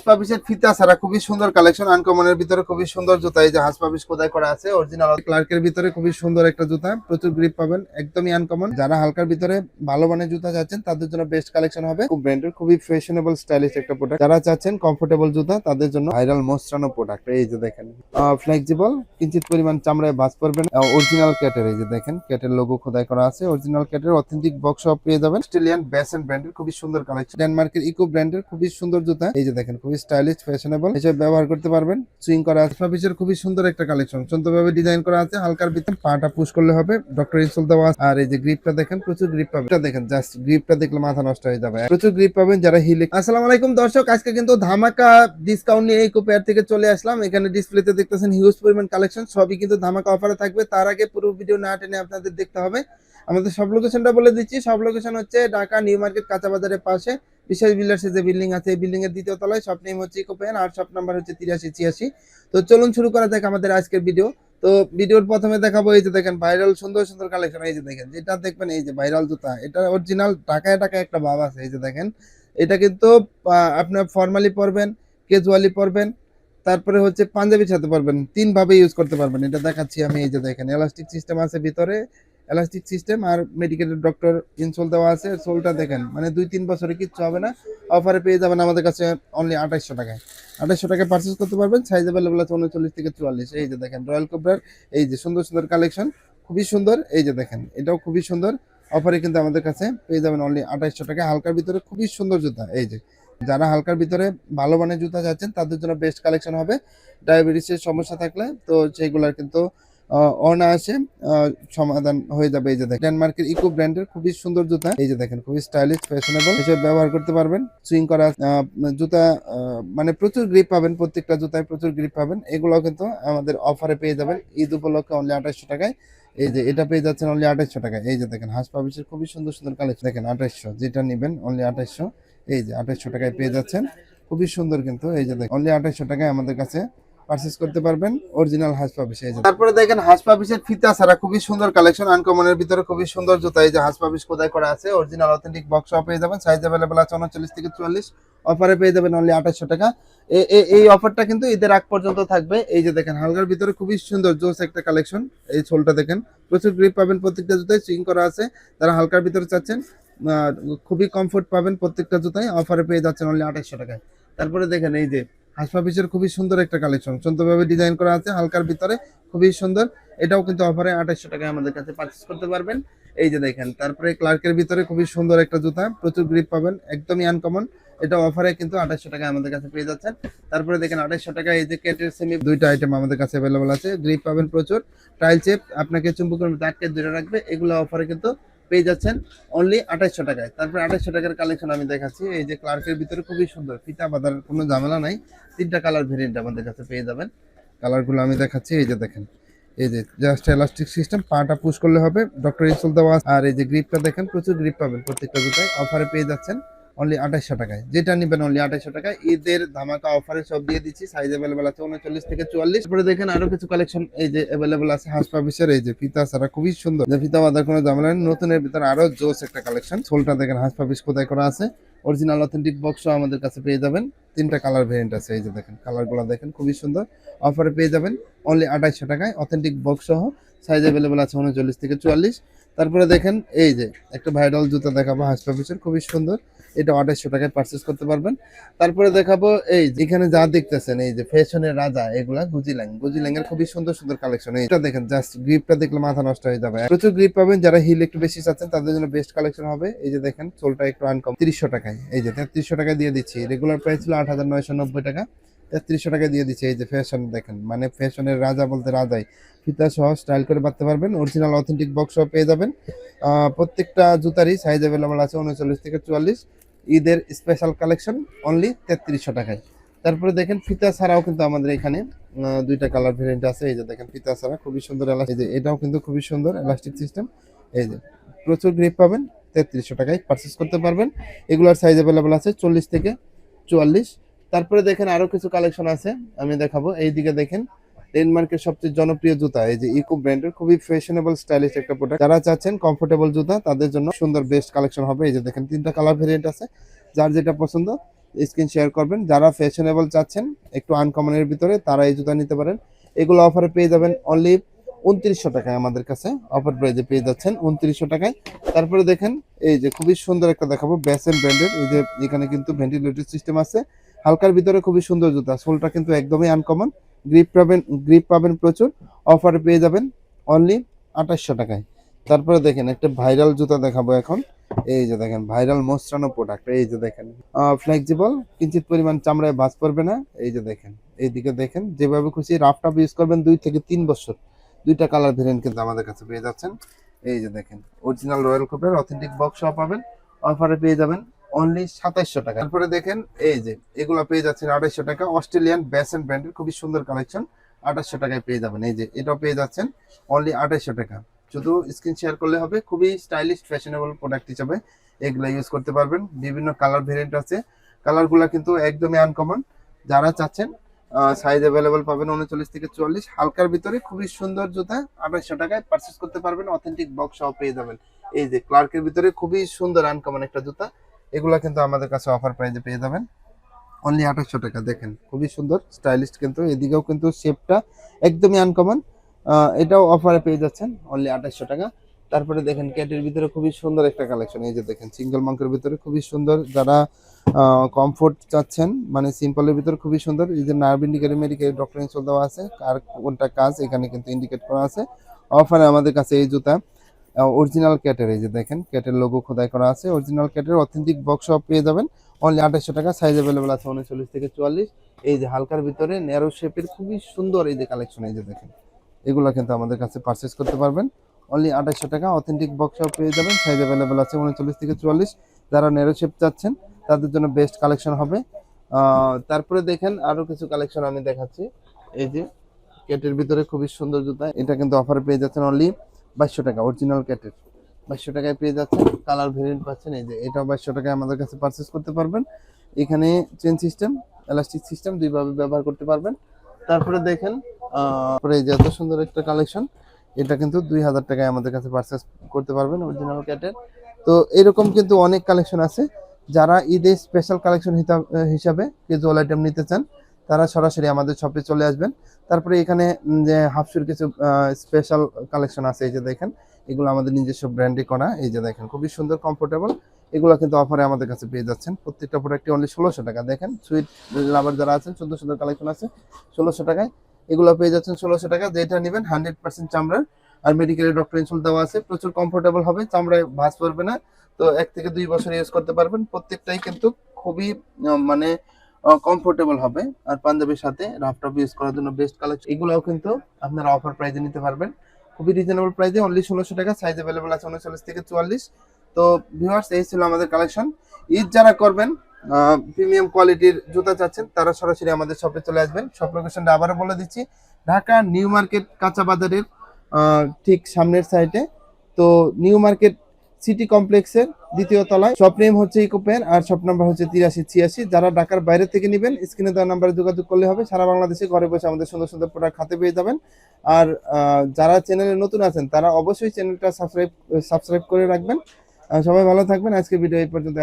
হাসপাবিসের ফিতা ছাড়া খুবই সুন্দর কালেকশন আনকমনের ভিতরে খুবই সুন্দর জুতা। এই যে হাসপাবিস খোদাই করা আছে অরিজিনাল ক্লার্কের ভিতরে খুবই সুন্দর একটা জুতা। প্রচুর গ্রিপ পাবেন, একদমই আনকমন যারা হালকার ভিতরে ভালো মানের জুতা চাচ্ছেন, তাদের জন্য বেস্ট কালেকশন হবে। খুব ব্র্যান্ডের খুবই ফ্যাশনেবল স্টাইলিশ একটা প্রোডাক্ট যারা চাচ্ছেন কমফোর্টেবল জুতা, তাদের জন্য ভাইরাল মোস্টানো প্রোডাক্ট এই যে দেখেন ফ্লেক্সিবল কিঞ্চিত পরিমাণ চামড়ায় ভাঁজ পড়বেন অরিজিনাল ক্যাটের এই যে দেখেন ক্যাটের লোগো খোদাই করা আছে। অরিজিনাল ক্যাটের অথেন্টিক বক্স পেয়ে যাবেন। অস্ট্রেলিয়ান ব্যাসেন ব্র্যান্ডের খুবই সুন্দর কালেকশন ডেনমার্কের ইকো ব্র্যান্ডের খুবই সুন্দর জুতা। এই যে দেখেন খুবই স্টাইলিশ ফ্যাশনেবল হিসেবে ব্যবহার করতে পারবেন। সুইং করা আছে। পিসের খুবই সুন্দর একটা কালেকশন সুন্দরভাবে ডিজাইন করা আছে। হালকার ভিতরে পাটা পুশ করলে হবে। ডক্টর ইনসুল দেওয়া আর এই যে গ্রিপটা দেখেন, প্রচুর গ্রিপ পাবেন। এটা দেখেন জাস্ট গ্রিপটা দেখলে মাথা নষ্ট হয়ে যাবে। প্রচুর গ্রিপ পাবেন যারা হিলে আসসালামু আলাইকুম দর্শক, আজকে কিন্তু ধামাকা ডিসকাউন্ট নিয়ে এই পেয়ার থেকে চলে আসলাম। এখানে ডিসপ্লেতে দেখতেছেন হিউজ পরিমাণ কালেকশন সবই কিন্তু ধামাকা অফারে থাকবে। তার আগে পুরো ভিডিও না টেনে আপনাদের দেখতে হবে। আমাদের সব লোকেশনটা বলে দিচ্ছি। সব লোকেশন হচ্ছে ঢাকা, নিউ মার্কেট, কাঁচা বাজারের পাশে। বিশেষ বিল্ডার্সের যে বিল্ডিং আছে, এই বিল্ডিং এর দ্বিতীয় তলায় শপ নেম হচ্ছে ইকো পেয়ার আর শপ নাম্বার হচ্ছে তিরাশি, ছিয়াশি। তো চলুন শুরু করা যাক আমাদের আজকের ভিডিও তো ভিডিওর প্রথমে দেখাবো এই যে দেখেন ভাইরাল সুন্দর সুন্দর কালেকশন এই যে দেখেন, যেটা দেখবেন, এই যে ভাইরাল জুতা, এটা অরিজিনাল টাকায় টাকায় একটা ভাব আছে, এই যে দেখেন। এটা কিন্তু আপনার ফর্মালি পরবেন কেজুয়ালি পরবেন, তারপরে হচ্ছে পাঞ্জাবির সাথে পারবেন তিন ভাবে ইউজ করতে পারবেন। এটা দেখাচ্ছি আমি, এই যে দেখেন এলাস্টিক সিস্টেম আছে ভিতরে এলাস্টিক সিস্টেম আর মেডিকেল ডক্টর ইনসোল দেওয়া আছে সোলটা দেখেন। মানে দুই তিন বছরে কিচ্ছু হবে না অফারে পেয়ে যাবেন আমাদের কাছে অনলি আঠাইশশো টাকায়। আঠাইশশো টাকায় পারচেস করতে পারবেন সাইজ অ্যাভেলেবল আছে উনচল্লিশ থেকে চুয়াল্লিশ। এই যে দেখেন রয়্যাল কোবরার এই যে সুন্দর সুন্দর কালেকশন খুবই সুন্দর। এই যে দেখেন, এটাও খুবই সুন্দর। অফারে কিন্তু আমাদের কাছে পেয়ে যাবেন অনলি আঠাইশশো টাকায়। হালকার ভিতরে খুবই সুন্দর জুতা, এই যে। যারা হালকার ভিতরে ভালো মানের জুতা চাচ্ছেন, তাদের জন্য বেস্ট কালেকশন হবে। ডায়াবেটিসের সমস্যা থাকলে তো সেইগুলার কিন্তু অনায়াসে সমাধান হয়ে যাবে এই যে দেখেন। ডেনমার্কের ইকো ব্র্যান্ডের খুবই সুন্দর জুতা। এই যে দেখেন, খুবই স্টাইলিশ ফ্যাশনেবল হিসেবে ব্যবহার করতে পারবেন। সুইং করা জুতা মানে প্রচুর গ্রিপ পাবেন, প্রত্যেকটা জুতায় প্রচুর গ্রিপ পাবেন। এগুলো কিন্তু আমাদের অফারে পেয়ে যাবেন। ঈদ উপলক্ষে অনলি আঠাশশো টাকায়। এই যে এটা পেয়ে যাচ্ছেন অনলি আঠাশশো টাকায়। এই যে দেখেন, হাঁস পাবিসের খুবই সুন্দর সুন্দর কালেকশন দেখেন আঠাশশো যেটা নেবেন অনলি আঠাশশো এই যে আঠাশশো টাকায় পেয়ে যাচ্ছেন। খুবই সুন্দর কিন্তু, এই যে দেখেন অনলি আঠাশশো টাকায় আমাদের কাছে পারচেস করতে পারবেন অরিজিনাল হাঁস পাবিস এই যে। তারপরে দেখেন, হাঁস পাবিসের ফিতা ছাড়া খুবই সুন্দর কালেকশন আনকমনের ভিতরে খুবই সুন্দর জুতা, এই যে হাঁস পাবিস খোদাই করা আছে অরিজিনাল অথেন্টিক বক্স পেয়ে যাবেন সাইজ অ্যাভেলেবল আছে উনচল্লিশ থেকে চুয়াল্লিশ অফারে পেয়ে যাবেন অনলি আঠাশশো টাকা। এই অফারটা কিন্তু ঈদের আগ পর্যন্ত থাকবে, এই যে দেখেন, হালকার ভিতরে খুবই সুন্দর জোস একটা কালেকশন এই ছোলটা দেখেন, প্রচুর গ্রিপ পাবেন প্রত্যেকটা জুতায় সুইং করা আছে তারা হালকার ভিতরে চাচ্ছেন খুবই কমফোর্ট পাবেন প্রত্যেকটা জুতায় অফারে পেয়ে যাচ্ছেন অনলি আঠাশশো টাকায়। তারপরে দেখেন, এই যে হাসপা পিসের খুবই সুন্দর একটা কালেকশন সুন্দরভাবে ডিজাইন করা আছে, হালকার ভিতরে খুবই সুন্দর। এটাও কিন্তু অফারে আঠাশশো টাকায় আমাদের কাছে পারচেস করতে পারবেন। এই যে দেখেন, তারপরে ক্লার্কের ভিতরে খুবই সুন্দর একটা জুতা, প্রচুর গ্রিপ পাবেন, একদমই আনকমন এটা অফারে কিন্তু আঠাশশো টাকায় আমাদের কাছে পেয়ে যাচ্ছেন। তারপরে দেখেন আঠাশশো টাকা এই যে কেটের সেমি দুইটা আইটেম আমাদের কাছে অ্যাভেলেবল আছে। গ্রিপ পাবেন প্রচুর। টাইল চেপ আপনাকে চুম্বকের মধ্যে ধরে রাখবে। এগুলো অফারে কিন্তু পেয়ে যাচ্ছেন অনলি আঠাশশো টাকায়। তারপরে আঠাইশশো টাকার কালেকশন আমি দেখাচ্ছি। এই যে ক্লার্কের ভিতরে খুবই সুন্দর। ফিতা বাঁধার কোনো ঝামেলা নাই। তিনটা কালার ভেরিয়েন্ট আমাদের কাছে পেয়ে যাবেন। কালারগুলো আমি দেখাচ্ছি, এই যে দেখেন। এই যে জাস্ট এলাস্টিক সিস্টেম পাটা পুশ করলে হবে। ডক্টর ইসুল দেওয়া আর এই যে গ্রিপটা দেখেন, প্রচুর গ্রিপ পাবেন প্রত্যেকটা জুতায়। অফারে পেয়ে যাচ্ছেন। অনলি আঠাশশো টাকায়। যেটা নেবেন অনলি আঠাশশো টাকায়। ঈদের ধামাকা অফারে সব দিয়ে দিচ্ছি। সাইজ অ্যাভেলেবল আছে উনচল্লিশ থেকে চুয়াল্লিশ। পরে দেখেন আরও কিছু কালেকশন এই যে অ্যাভেলেবল আছে হাঁস পাবিসের এই যে ফিতা সারা খুবই সুন্দর। যে ফিতা বাঁধার কোনো নেই। নতুনের ভিতরে আরও জোস একটা কালেকশন সোলটা দেখেন হাঁস পাবিস কোথায় করা আছে। অরিজিনাল অথেন্টিক বক্সও আমাদের কাছে পেয়ে যাবেন। তিনটা কালার ভেরিয়েন্ট আছে। এই যে দেখেন কালারগুলো দেখেন, খুবই সুন্দর। অফারে পেয়ে যাবেন অনলি আঠাইশশো টাকায়। অথেন্টিক বক্স সহ সাইজ অ্যাভেলেবল আছে উনচল্লিশ থেকে চুয়াল্লিশ। তারপরে দেখেন এই যে একটা ভাইরাল জুতা দেখাবো হাঁস পাবিসের খুবই সুন্দর। এটা আঠাইশশো টাকায় পারচেস করতে পারবেন। তারপরে দেখাবো, এই এখানে যা দেখতেছেন, এই যে ফ্যাশনের রাজা, এগুলা গুজিল্যাং এর খুবই সুন্দর সুন্দর কালেকশন এটা দেখেন জাস্ট গ্রিপটা দেখলে মাথা নষ্ট হয়ে যাবে। প্রচুর গ্রিপ পাবেন, যারা হিল একটু বেশি চাচ্ছেন, তাদের জন্য বেস্ট কালেকশন হবে। এই যে দেখেন চোলটা একটু আনকম তিরিশশো টাকায়। এই যে তেত্রিশশো টাকা দিয়ে দিচ্ছি। রেগুলার প্রাইস ছিল আট নয়শো নব্বই টাকা। তেত্রিশশো টাকা দিয়ে দিচ্ছি। এই যে ফ্যাশন দেখেন মানে ফ্যাশনের রাজা বলতে রাজাই। ফিতা সহ স্টাইল করে বাঁধতে পারবেন। অরিজিনাল অথেন্টিক বক্স পেয়ে যাবেন। প্রত্যেকটা জুতারই সাইজ অ্যাভেলেবল আছে, উনচল্লিশ থেকে চুয়াল্লিশ। ঈদের স্পেশাল কালেকশন অনলি তেত্রিশশো টাকায়। তারপরে দেখেন ফিতা ছাড়াও কিন্তু আমাদের এখানে দুইটা কালার ভেরিয়েন্ট আছে। এই যে দেখেন ফিতা ছাড়া খুবই সুন্দর এই যে এটাও কিন্তু খুবই সুন্দর এলাস্টিক সিস্টেম এই যে প্রচুর গ্রিপ পাবেন, তেত্রিশশো টাকায় পারচেস করতে পারবেন। এগুলোর সাইজ অ্যাভেলেবল আছে চল্লিশ থেকে চুয়াল্লিশ। তারপরে দেখেন আরও কিছু কালেকশন আছে, আমি দেখাবো। এই দিকে দেখেন ডেনমার্কের সবচেয়ে জনপ্রিয় জুতা, এই যে ইকো ব্র্যান্ডের খুবই ফ্যাশনেবল স্টাইলিশ একটা প্রোডাক্ট যারা চাচ্ছেন কমফোর্টেবল জুতা, তাদের জন্য সুন্দর বেস্ট কালেকশন হবে। এই যে দেখেন, তিনটা কালার ভেরিয়েন্ট আছে। যার যেটা পছন্দ, স্ক্রিন শেয়ার করবেন। যারা ফ্যাশনেবল চাচ্ছেন, একটু আনকমনের ভিতরে, তারা এই জুতা নিতে পারেন। এগুলো অফারে পেয়ে যাবেন অনলি উনত্রিশশো টাকায় আমাদের কাছে। অফার প্রাইজে পেয়ে যাচ্ছেন উনত্রিশশো টাকায়। তারপরে দেখেন, এই যে খুবই সুন্দর একটা দেখাবো ব্যাসেন ব্র্যান্ডের এই যে এখানে কিন্তু ভেন্টিলেটর সিস্টেম আছে। হালকার ভিতরে খুবই সুন্দর জুতা, সোলটা কিন্তু একদমই আনকমন গ্রিপ পাবেন গ্রিপ পাবেন প্রচুর। অফারে পেয়ে যাবেন অনলি আঠাশশো টাকায়। তারপরে দেখেন, একটা ভাইরাল জুতা দেখাবো এখন। এই যে দেখেন ভাইরাল মোস্টানো প্রোডাক্ট এই যে দেখেন। ফ্লেক্সিবল কিঞ্চিত পরিমাণ চামড়ায় ভাঁজ পড়বে না। এই যে দেখেন, এইদিকে দেখেন, যেভাবে খুশি রাফ টাফ ইউজ করবেন দুই থেকে তিন বছর। দুইটা কালার ভেরিয়েন্ট কিন্তু আমাদের কাছে পেয়ে যাচ্ছেন। এই যে দেখেন অরিজিনাল রয়্যাল কোপের অথেন্টিক বক্স পাবেন। অফারে পেয়ে যাবেন। অনলি সাতাইশশো টাকা। তারপরে দেখেন, এই যে, এগুলো পেয়ে যাচ্ছেন আড়াইশো টাকা। অস্ট্রেলিয়ান ব্যাসেন ব্র্যান্ডের খুবই সুন্দর কালেকশন, আঠাশশো টাকায় পেয়ে যাবেন। এই যে, এটাও পেয়ে যাচ্ছেন অনলি আঠাইশশো টাকা। শুধু স্ক্রিন শেয়ার করলে হবে, খুবই স্টাইলিশ ফ্যাশনেবল প্রোডাক্ট হিসাবে এগুলো ইউজ করতে পারবেন। বিভিন্ন কালার ভেরিয়েন্ট আছে। কালারগুলো কিন্তু একদমই আনকমন যারা চাচ্ছেন সাইজ অ্যাভেলেবল পাবেন উনচল্লিশ থেকে চুয়াল্লিশ। হালকার ভিতরে খুবই সুন্দর জুতা আঠাশশো টাকায় পারচেস করতে পারবেন। অথেন্টিক বক্স সহ পেয়ে যাবেন। এই যে ক্লার্কের ভিতরে খুবই সুন্দর আনকমন একটা জুতা। এগুলো কিন্তু আমাদের কাছে অফার প্রাইজে পেয়ে যাবেন। অনলি আঠাশশো টাকা, দেখেন, খুবই সুন্দর স্টাইলিশ কিন্তু, এদিকেও কিন্তু শেপটা একদমই আনকমন এটাও অফারে পেয়ে যাচ্ছেন অনলি আঠাশশো টাকা। তারপরে দেখেন ক্যাটের ভিতরে খুবই সুন্দর একটা কালেকশন এই যে দেখেন সিঙ্গেল মাঙ্কের ভিতরে খুবই সুন্দর, যারা কমফোর্ট চাচ্ছেন মানে সিম্পলের ভিতরে খুবই সুন্দর। এই যে nerve indicator medical doctor insole দেওয়া আছে আর কোনটা কাজ, এখানে কিন্তু ইন্ডিকেট করা আছে। অফারে আমাদের কাছে এই জুতা। অরিজিনাল ক্যাটের এই যে দেখেন ক্যাটের লোগো খোদাই করা আছে। অরিজিনাল ক্যাটের অথেন্টিক বক্স পেয়ে যাবেন। অনলি আঠাশশো টাকা সাইজ অ্যাভেলেবল আছে উনচল্লিশ থেকে চুয়াল্লিশ। এই যে হালকার ভিতরে ন্যারো শেপের খুবই সুন্দর এই যে কালেকশন এই যে দেখেন। এগুলো কিন্তু আমাদের কাছে পারচেস করতে পারবেন। অনলি আঠাশশো টাকা অথেন্টিক বক্স বক্সও পেয়ে যাবেন। সাইজ অ্যাভেলেবল আছে উনচল্লিশ থেকে চুয়াল্লিশ। যারা ন্যারো শেপ চাচ্ছেন, তাদের জন্য বেস্ট কালেকশন হবে। তারপরে দেখেন আরও কিছু কালেকশন আমি দেখাচ্ছি। এই যে ক্যাটের ভিতরে খুবই সুন্দর জুতা, এটা কিন্তু অফারে পেয়ে যাচ্ছেন অনলি বাইশশো টাকা অরিজিনাল ক্যাটের বাইশশো টাকায় পেয়ে যাচ্ছেন কালার ভেরিয়েন্ট পাচ্ছেন, এই যে এটাও বাইশশো টাকায় আমাদের কাছে পারচেস করতে পারবেন। এখানে চেন সিস্টেম এলাস্টিক সিস্টেম দুইভাবে ব্যবহার করতে পারবেন। তারপরে দেখেন তারপরে এই যে এত সুন্দর একটা কালেকশন এটা কিন্তু দুই হাজার টাকায় আমাদের কাছে পারচেস করতে পারবেন অরিজিনাল ক্যাটের তো এরকম কিন্তু অনেক কালেকশন আছে। যারা ঈদের স্পেশাল কালেকশন হিসাবে ক্যাজুয়াল আইটেম নিতে চান তারা সরাসরি আমাদের শপে চলে আসবেন। তারপরে এখানে যে হাফসুর কিছু স্পেশাল কালেকশন আছে, এই যে দেখেন, এগুলো আমাদের নিজস্ব ব্র্যান্ডে করা, এই যে দেখেন, খুবই সুন্দর কমফোর্টেবল এগুলো কিন্তু অফারে আমাদের কাছে পেয়ে যাচ্ছেন। প্রত্যেকটা প্রোডাক্টে অনলি ষোলোশো টাকা। দেখেন সুইট লাভার যারা আছেন, সুন্দর সুন্দর কালেকশন আছে, ষোলোশো টাকায়। এগুলো পেয়ে যাচ্ছেন ষোলোশো টাকা। যেটা নেবেন হান্ড্রেড পার্সেন্ট চামড়ার। আর মেডিকেলের ডক্টর ইনসুল দেওয়া আছে, প্রচুর কমফোর্টেবল হবে, চামড়ায় ভাঁজ পড়বে না। তো এক থেকে দুই বছর ইউজ করতে পারবেন। প্রত্যেকটাই কিন্তু খুবই মানে কমফোর্টেবল হবে। আর পাঞ্জাবির সাথে রাফ রাফটপ ইউজ করার জন্য বেস্ট কালেকশন এগুলোও কিন্তু আপনারা অফার প্রাইজে নিতে পারবেন। খুবই রিজনেবল প্রাইজে অনলি ষোলোশো টাকা সাইজ অ্যাভেলেবল আছে উনচল্লিশ থেকে চুয়াল্লিশ। তো ভিউয়ার্স এই ছিল আমাদের কালেকশন ঈদ যারা করবেন প্রিমিয়াম কোয়ালিটির জুতা চাচ্ছেন, তারা সরাসরি আমাদের শপে চলে আসবেন। শপ লোকেশনটা আবারও বলে দিচ্ছি, ঢাকা নিউ মার্কেট কাঁচা বাজারের ঠিক সামনের সাইডে তো নিউ মার্কেট সিটি কমপ্লেক্সের দ্বিতীয় তলায়। শপ নেম হচ্ছে ইকোপেন আর শপ নাম্বার হচ্ছে তিরাশি ছিয়াশি। যারা ঢাকার বাইরে থেকে নেবেন স্ক্রিনে দেওয়া নাম্বারে যোগাযোগ করলে হবে। সারা বাংলাদেশে ঘরে বসে আমাদের সুন্দর সুন্দর প্রোডাক্ট হাতে পেয়ে যাবেন। আর যারা চ্যানেলে নতুন আছেন, তারা অবশ্যই চ্যানেলটা সাবস্ক্রাইব সাবস্ক্রাইব করে রাখবেন। সবাই ভালো থাকবেন। আজকে ভিডিও এই পর্যন্ত